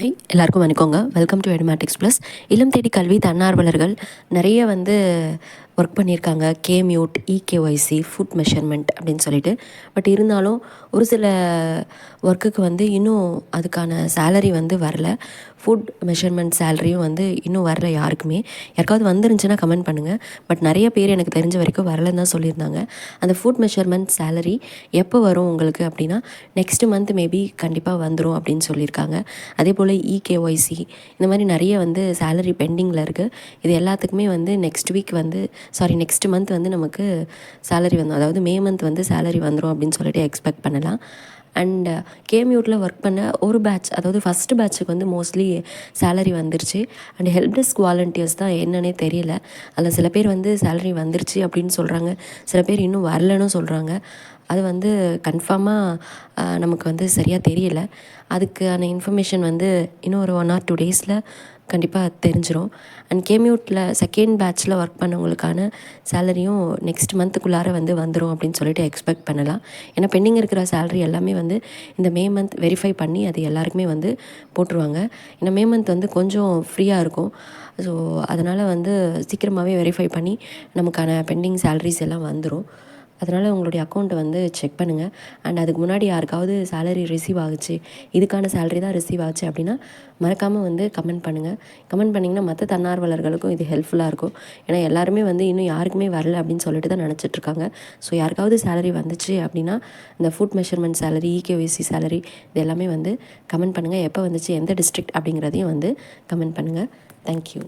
Hi எல்லாருக்கும் வணக்கங்க. Welcome to Edumatics plus இளம் தேடி கல்வி தன்னார்வலர்கள் நிறைய வந்து ஒர்க் பண்ணியிருக்காங்க. கேம்யூட் இகேஒய்சி ஃபுட் மெஷர்மெண்ட் அப்படின்னு சொல்லிட்டு. பட் இருந்தாலும் ஒரு சில ஒர்க்குக்கு வந்து இன்னும் அதுக்கான சேலரி வந்து வரல. ஃபுட் மெஷர்மெண்ட் சேலரியும் வந்து இன்னும் வரல யாருக்குமே. யாருக்காவது வந்துருந்துச்சுன்னா கமெண்ட் பண்ணுங்கள் பட் நிறைய பேர் எனக்கு தெரிஞ்ச வரைக்கும் வரலன்னு தான் சொல்லியிருந்தாங்க. அந்த ஃபுட் மெஷர்மெண்ட் சேலரி எப்போ வரும் உங்களுக்கு அப்படின்னா நெக்ஸ்ட் மந்த் மேபி கண்டிப்பாக வந்துடும் அப்படின்னு சொல்லியிருக்காங்க. அதே போல் இகேஒய்சி இந்த மாதிரி நிறைய வந்து சேலரி பெண்டிங்கில் இருக்குது இது எல்லாத்துக்குமே வந்து நெக்ஸ்ட் வீக் வந்து சாரி நெக்ஸ்ட் மந்த் வந்து நமக்கு சேலரி வந்தோம் அதாவது மே மந்த் வந்து சேலரி வந்துடும் அப்படின்னு சொல்லிட்டு எக்ஸ்பெக்ட் பண்ணலாம். அண்ட் கேமியூட்டில் ஒர்க் பண்ண ஒரு பேட்ச் அதாவது ஃபஸ்ட்டு பேட்சுக்கு வந்து மோஸ்ட்லி சேலரி வந்துருச்சு. அண்ட் ஹெல்ப் டெஸ்க் வாலண்டியர்ஸ் தான் என்னன்னே தெரியல. அதில் சில பேர் வந்து சேலரி வந்துருச்சு அப்படின்னு சொல்கிறாங்க சில பேர் இன்னும் வரலன்னு சொல்கிறாங்க அது வந்து கன்ஃபார்மாக நமக்கு வந்து சரியாக தெரியல. அதுக்கான இன்ஃபர்மேஷன் வந்து இன்னும் ஒரு ஒன் ஆர் டூ டேஸில் கண்டிப்பாக தெரிஞ்சிடும் அண்ட் கேமியூட்டில் செகண்ட் பேட்ச்சில் ஒர்க் பண்ணவங்களுக்கான சேலரியும் நெக்ஸ்ட் மந்த்துக்குள்ளார வந்து வந்துடும் அப்படின்னு சொல்லிட்டு எக்ஸ்பெக்ட் பண்ணலாம். ஏன்னா பெண்டிங் இருக்கிற சேலரி எல்லாமே வந்து இந்த மே மந்த் வெரிஃபை பண்ணி அது எல்லாருக்குமே வந்து போட்டுருவாங்க. ஏன்னா மே மந்த் வந்து கொஞ்சம் ஃப்ரீயாக இருக்கும். ஸோ அதனால் வந்து சீக்கிரமாகவே வெரிஃபை பண்ணி நமக்கான பெண்டிங் சேலரிஸ் எல்லாம் வந்துடும் அதனால் உங்களுடைய அக்கௌண்ட்டை வந்து செக் பண்ணுங்கள் அண்ட் அதுக்கு முன்னாடி யாருக்காவது சேலரி ரிசீவ் ஆகுச்சு இதுக்கான சேலரி தான் ரிசீவ் ஆச்சு அப்படின்னா மறக்காமல் வந்து கமெண்ட் பண்ணுங்கள் கமெண்ட் பண்ணிங்கன்னா மற்ற தன்னார்வலர்களுக்கும் இது ஹெல்ப்ஃபுல்லாக இருக்கும். ஏன்னா எல்லாருமே வந்து இன்னும் யாருக்குமே வரல அப்படின்னு சொல்லிட்டு தான் நினச்சிட்ருக்காங்க ஸோ யாருக்காவது சேலரி வந்துச்சு அப்படின்னா இந்த ஃபுட் மெஷர்மெண்ட் சேலரி இகேவிசி சேலரி இது எல்லாமே வந்து கமெண்ட் பண்ணுங்கள் எப்போ வந்துச்சு எந்த டிஸ்ட்ரிக்ட் அப்படிங்கிறதையும் வந்து கமெண்ட் பண்ணுங்கள் தேங்க்யூ